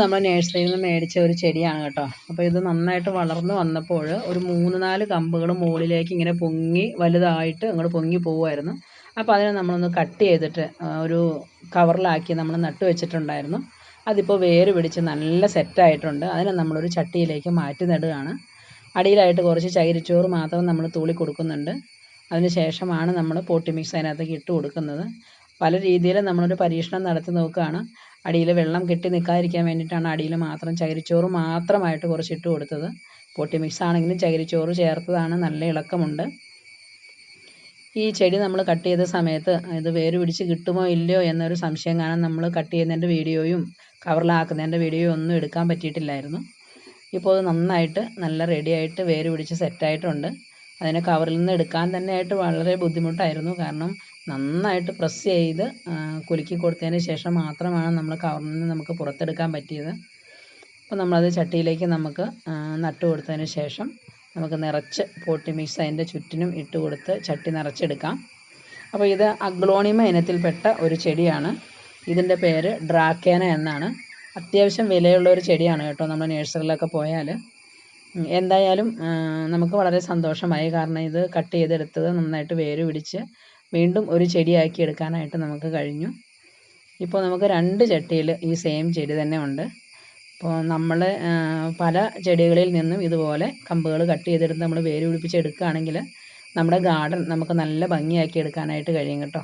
നമ്മൾ നേഴ്സറിയിൽ നിന്ന് മേടിച്ച ഒരു ചെടിയാണ് കേട്ടോ. അപ്പോൾ ഇത് നന്നായിട്ട് വളർന്നു വന്നപ്പോൾ ഒരു മൂന്ന് നാല് കമ്പുകൾ മുകളിലേക്ക് ഇങ്ങനെ പൊങ്ങി വലുതായിട്ട് അങ്ങോട്ട് പൊങ്ങി പോവുമായിരുന്നു അപ്പോൾ അതിനെ നമ്മളൊന്ന് കട്ട് ചെയ്തിട്ട് ഒരു കവറിലാക്കി നമ്മൾ നട്ടു വെച്ചിട്ടുണ്ടായിരുന്നു. അതിപ്പോൾ വേര് പിടിച്ച് നല്ല സെറ്റായിട്ടുണ്ട് അതിനെ നമ്മളൊരു ചട്ടിയിലേക്ക് മാറ്റി നടുകയാണ്. അടിയിലായിട്ട് കുറച്ച് ചകിരിച്ചോറ് മാത്രം നമ്മൾ തൂളി കൊടുക്കുന്നുണ്ട്. അതിന് ശേഷമാണ് നമ്മൾ പോട്ടി മിക്സ് അതിനകത്തേക്ക് ഇട്ട് കൊടുക്കുന്നത്. പല രീതിയിൽ നമ്മളൊരു പരീക്ഷണം നടത്തി നോക്കുകയാണ്. അടിയിൽ വെള്ളം കെട്ടി നിൽക്കാതിരിക്കാൻ വേണ്ടിയിട്ടാണ് അടിയിൽ മാത്രം ചകിരിച്ചോറ് മാത്രമായിട്ട് കുറച്ച് ഇട്ട് കൊടുത്തത്. പൊട്ടി മിക്സ് ആണെങ്കിലും ചകിരിച്ചോറ് ചേർത്തതാണ്. നല്ല ഇളക്കമുണ്ട്. ഈ ചെടി നമ്മൾ കട്ട് ചെയ്ത സമയത്ത് ഇത് വേര് പിടിച്ച് കിട്ടുമോ ഇല്ലയോ എന്നൊരു സംശയം കാണാൻ നമ്മൾ കട്ട് ചെയ്യുന്നതിന്റെ വീഡിയോയും കവറിലാക്കുന്നതിന്റെ വീഡിയോയും ഒന്നും എടുക്കാൻ പറ്റിയിട്ടില്ലായിരുന്നു. ഇപ്പോൾ അത് നന്നായിട്ട് നല്ല റെഡിയായിട്ട് വേര് പിടിച്ച് സെറ്റായിട്ടുണ്ട് അതിനെ കവറിൽ നിന്ന് എടുക്കാൻ തന്നെ ആയിട്ട് വളരെ ബുദ്ധിമുട്ടായിരുന്നു. കാരണം നന്നായിട്ട് പ്രസ് ചെയ്ത് കുലുക്കി കൊടുത്തതിന് ശേഷം മാത്രമാണ് നമ്മൾ കവറിൽ നിന്ന് നമുക്ക് പുറത്തെടുക്കാൻ പറ്റിയത്. അപ്പോൾ നമ്മളത് ചട്ടിയിലേക്ക് നമുക്ക് നട്ട് കൊടുത്തതിന് ശേഷം നമുക്ക് നിറച്ച് പോട്ടി മിക്സ് അതിന്റെ ചുറ്റിനും ഇട്ട് കൊടുത്ത് ചട്ടി നിറച്ചെടുക്കാം. അപ്പോൾ ഇത് അഗ്ലോണിമ ഇനത്തിൽപ്പെട്ട ഒരു ചെടിയാണ്. ഇതിന്റെ പേര് ഡ്രാക്കേന എന്നാണ്. അത്യാവശ്യം വിലയുള്ള ഒരു ചെടിയാണ് കേട്ടോ നമ്മൾ നേഴ്സറിയിലൊക്കെ പോയാൽ എന്തായാലും നമുക്ക് വളരെ സന്തോഷമായി. കാരണം ഇത് കട്ട് ചെയ്തെടുത്തത് നന്നായിട്ട് വേര് പിടിച്ച് വീണ്ടും ഒരു ചെടിയാക്കി എടുക്കാനായിട്ട് നമുക്ക് കഴിഞ്ഞു. ഇപ്പോൾ നമുക്ക് രണ്ട് ചട്ടിയിൽ ഈ സെയിം ചെടി തന്നെ ഉണ്ട്. അപ്പോൾ നമ്മൾ പല ചെടികളിൽ നിന്നും ഇതുപോലെ കമ്പുകൾ കട്ട് ചെയ്തെടുത്ത് നമ്മൾ വേര് പിടിപ്പിച്ച് എടുക്കുകയാണെങ്കിൽ നമ്മുടെ ഗാർഡൻ നമുക്ക് നല്ല ഭംഗിയാക്കി എടുക്കാനായിട്ട് കഴിയും കേട്ടോ.